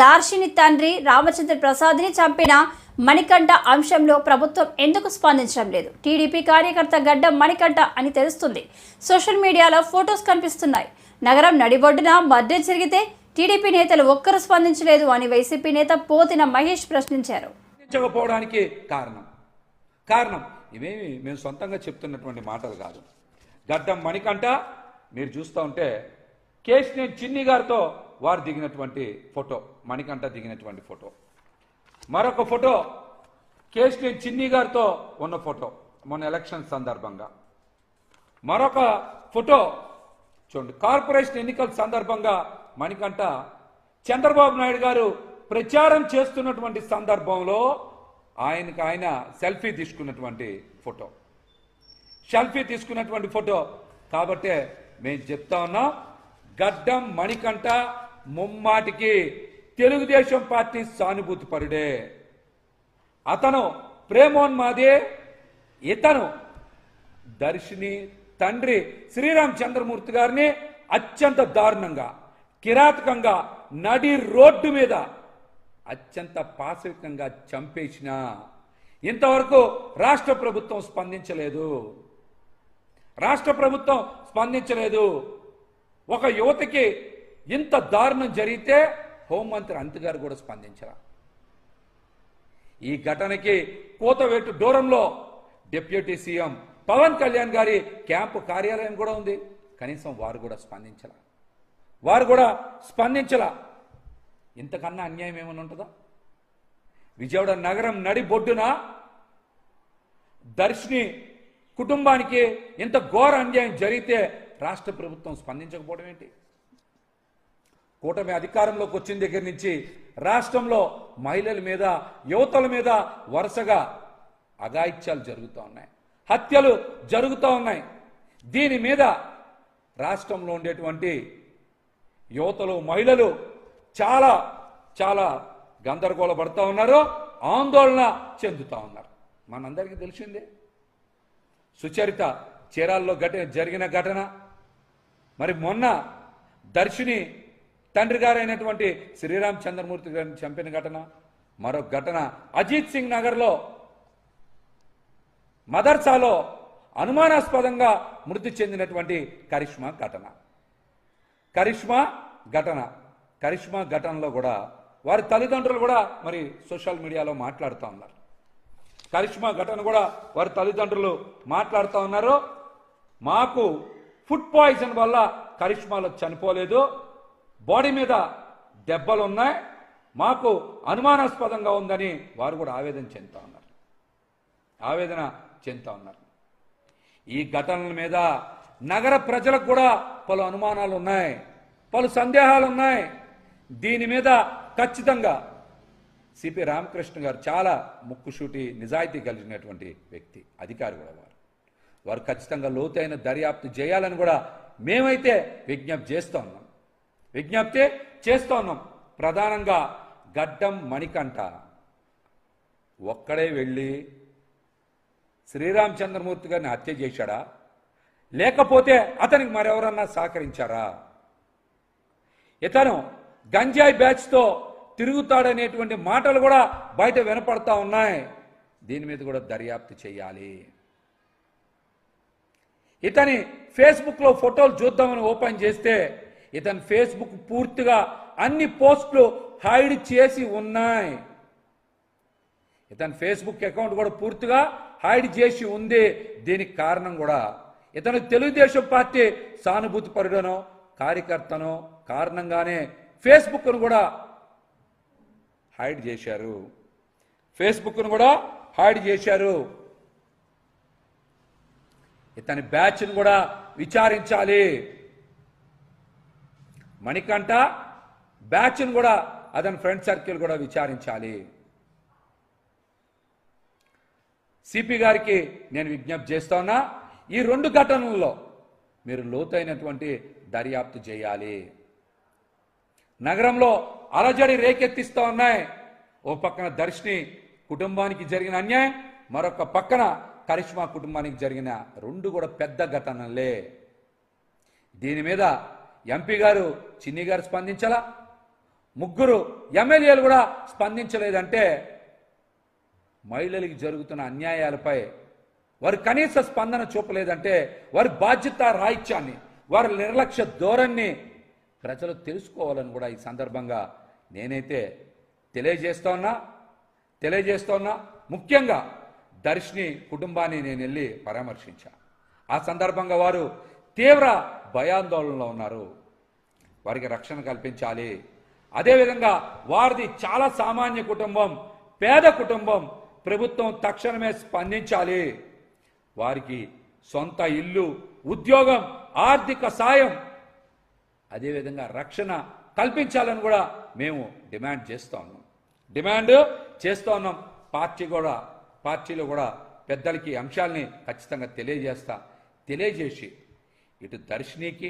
దార్శిని తండ్రి రామచంద్ర ప్రసాద్ని చంపిన మణికంఠ అంశంలో ప్రభుత్వం ఎందుకు స్పందించడం లేదు? టీడీపీ కార్యకర్త గడ్డ మణికంఠ అని తెలుస్తుంది. సోషల్ మీడియాలో ఫొటోస్ కనిపిస్తున్నాయి. నగరం నడిబొడ్డున మర్డర్ జరిగితే టీడీపీ నేతలు ఒక్కరు స్పందించలేదు అని వైసీపీ నేత పోతిన మహేష్ ప్రశ్నించారు. స్పందించకపోవడానికి కారణం. కారణం ఇవేమి మేము సొంతంగా చెప్తున్నటువంటి మాటలు కాదు. గడ్డం మణికంఠ మీరు చూస్తూ ఉంటే కేశినేని చిన్ని గారితో వారు దిగినటువంటి ఫోటో మణికంఠ దిగినటువంటి ఫోటో. మరొక ఫోటో కేశినేని చిన్ని గారితో ఉన్న ఫోటో మొన్న ఎలక్షన్ సందర్భంగా. మరొక ఫోటో చూడండి కార్పొరేషన్ ఎన్నికల సందర్భంగా మణికంఠ చంద్రబాబు నాయుడు గారు ప్రచారం చేస్తున్నటువంటి సందర్భంలో ఆయనకు ఆయన సెల్ఫీ తీసుకున్నటువంటి ఫోటో. సెల్ఫీ తీసుకున్నటువంటి ఫోటో. కాబట్టే మేము చెప్తా ఉన్నాం గడ్డం మణికంఠ ముమ్మాటికి తెలుగుదేశం పార్టీ సానుభూతి పరుడే. అతను ప్రేమోన్మాదే ఇతను దర్శిని తండ్రి శ్రీరామ్ చంద్రమూర్తి గారిని అత్యంత దారుణంగా కిరాతకంగా నడి రోడ్డు మీద అత్యంత పాశవికంగా చంపేసిన. ఇంతవరకు రాష్ట్ర ప్రభుత్వం స్పందించలేదు. రాష్ట్ర ప్రభుత్వం స్పందించలేదు. ఒక యువతకి ఇంత దారుణం జరిగితే హోంమంత్రి అంతగారు కూడా స్పందించరా? ఈ ఘటనకి కోతవేటు దూరంలో డిప్యూటీ సీఎం పవన్ కళ్యాణ్ గారి క్యాంపు కార్యాలయం కూడా ఉంది. కనీసం వారు కూడా స్పందించల. వారు కూడా స్పందించల. ఇంతకన్నా అన్యాయం ఏమైనా ఉంటుందా? విజయవాడ నగరం నడి బొడ్డున దర్శిని కుటుంబానికి ఇంత ఘోర అన్యాయం జరిగితే రాష్ట్ర ప్రభుత్వం స్పందించకపోవడం ఏంటి? కూటమి అధికారంలోకి వచ్చిన దగ్గర నుంచి రాష్ట్రంలో మహిళల మీద యువతల మీద వరుసగా అఘాయిత్యాలు జరుగుతూ ఉన్నాయి. హత్యలు జరుగుతూ ఉన్నాయి. దీని మీద రాష్ట్రంలో ఉండేటువంటి యువతలు మహిళలు చాలా చాలా గందరగోళ పడుతూ ఉన్నారు ఆందోళన చెందుతూ ఉన్నారు. మనందరికీ తెలిసిందే. సుచరిత చీరాల్లో ఘట జరిగిన ఘటన. మరి మొన్న దర్శిని తండ్రి గారైనటువంటి శ్రీరామ్ చంద్రమూర్తి గారిని చంపిన ఘటన మరొక ఘటన అజిత్ సింగ్ నగర్లో మదర్సాలో అనుమానాస్పదంగా మృతి చెందినటువంటి కరిష్మా ఘటన. కరిష్మా ఘటన. కరిష్మా ఘటనలో కూడా వారి తల్లిదండ్రులు కూడా మరి సోషల్ మీడియాలో మాట్లాడుతూ ఉన్నారు. కరిష్మా ఘటన కూడా వారి తల్లిదండ్రులు మాట్లాడుతూ ఉన్నారు. మాకు ఫుడ్ పాయిజన్ వల్ల కరిష్మాలో చనిపోలేదు. బాడీ మీద దెబ్బలు ఉన్నాయి మాకు అనుమానాస్పదంగా ఉందని వారు కూడా ఆవేదన చెందుతా ఉన్నారు. ఆవేదన చెందుతా ఉన్నారు. ఈ ఘటనల మీద నగర ప్రజలకు కూడా పలు అనుమానాలు ఉన్నాయి పలు సందేహాలు ఉన్నాయి. దీని మీద ఖచ్చితంగా సిపి రామకృష్ణ గారు చాలా ముక్కుసూటి నిజాయితీ కలిగినటువంటి వ్యక్తి అధికారి కూడా వారు. వారు ఖచ్చితంగా లోతైన దర్యాప్తు చేయాలని కూడా మేమైతే విజ్ఞప్తి చేస్తూ ఉన్నాం. విజ్ఞప్తి చేస్తూ ఉన్నాం ప్రధానంగా గడ్డం మణికంఠ. ఒక్కడే వెళ్ళి శ్రీరామచంద్రమూర్తి గారిని హత్య చేశాడా? లేకపోతే అతనికి మరెవరన్నా సహకరించారా? ఇతను గంజాయి బ్యాచ్తో తిరుగుతాడనేటువంటి మాటలు కూడా బయట వినపడతా ఉన్నాయి. దీని మీద కూడా దర్యాప్తు చేయాలి. ఇతని ఫేస్బుక్లో ఫోటోలు చూద్దామని ఓపెన్ చేస్తే ఇతని ఫేస్బుక్ పూర్తిగా అన్ని పోస్టులు హైడ్ చేసి ఉన్నాయి. ఇతని ఫేస్బుక్ అకౌంట్ కూడా పూర్తిగా హైడ్ చేసి ఉంది. దీనికి కారణం కూడా ఇతను తెలుగుదేశం పార్టీ సానుభూతి పరుడనో కార్యకర్తనో కారణంగానే ఫేస్బుక్ను కూడా హైడ్ చేశారు. ఫేస్బుక్ను కూడా హైడ్ చేశారు. ఇతని బ్యాచ్ను కూడా విచారించాలి. మణికంఠ బ్యాచ్ను కూడా అతని ఫ్రెండ్ సర్కిల్ కూడా విచారించాలి. సిపి గారికి నేను విజ్ఞప్తి చేస్తా ఉన్నా ఈ రెండు ఘటనల్లో మీరు లోతైనటువంటి దర్యాప్తు చేయాలి. నగరంలో అలజడి రేకెత్తిస్తూ ఉన్నాయి. ఓ పక్కన దర్శిని కుటుంబానికి జరిగిన అన్యాయం మరొక పక్కన కరిష్మా కుటుంబానికి జరిగిన రెండు కూడా పెద్ద ఘటనలే. దీని మీద ఎంపీ గారు చిన్ని గారు స్పందించాలా? ముగ్గురు ఎమ్మెల్యేలు కూడా స్పందించలేదంటే మహిళలకి జరుగుతున్న అన్యాయాలపై వారు కనీస స్పందన చూపలేదంటే వారి బాధ్యత రాహిత్యాన్ని వారి నిర్లక్ష్య ధోరణిని ప్రజలు తెలుసుకోవాలని కూడా ఈ సందర్భంగా నేనైతే తెలియజేస్తోన్నా తెలియజేస్తోన్నా ముఖ్యంగా దర్శిని కుటుంబాన్ని నేను వెళ్ళి పరామర్శించా. ఆ సందర్భంగా వారు తీవ్ర భయాందోళనలో ఉన్నారు. వారికి రక్షణ కల్పించాలి. అదేవిధంగా వారిది చాలా సామాన్య కుటుంబం పేద కుటుంబం ప్రభుత్వం తక్షణమే స్పందించాలి. వారికి సొంత ఇల్లు ఉద్యోగం ఆర్థిక సాయం అదేవిధంగా రక్షణ కల్పించాలని కూడా మేము డిమాండ్ చేస్తూ ఉన్నాం. డిమాండ్ చేస్తూ ఉన్నాం. పార్టీ కూడా పార్టీలో కూడా పెద్దలకి అంశాలని ఖచ్చితంగా తెలియజేస్తా తెలియజేసి ఇటు దర్శినికి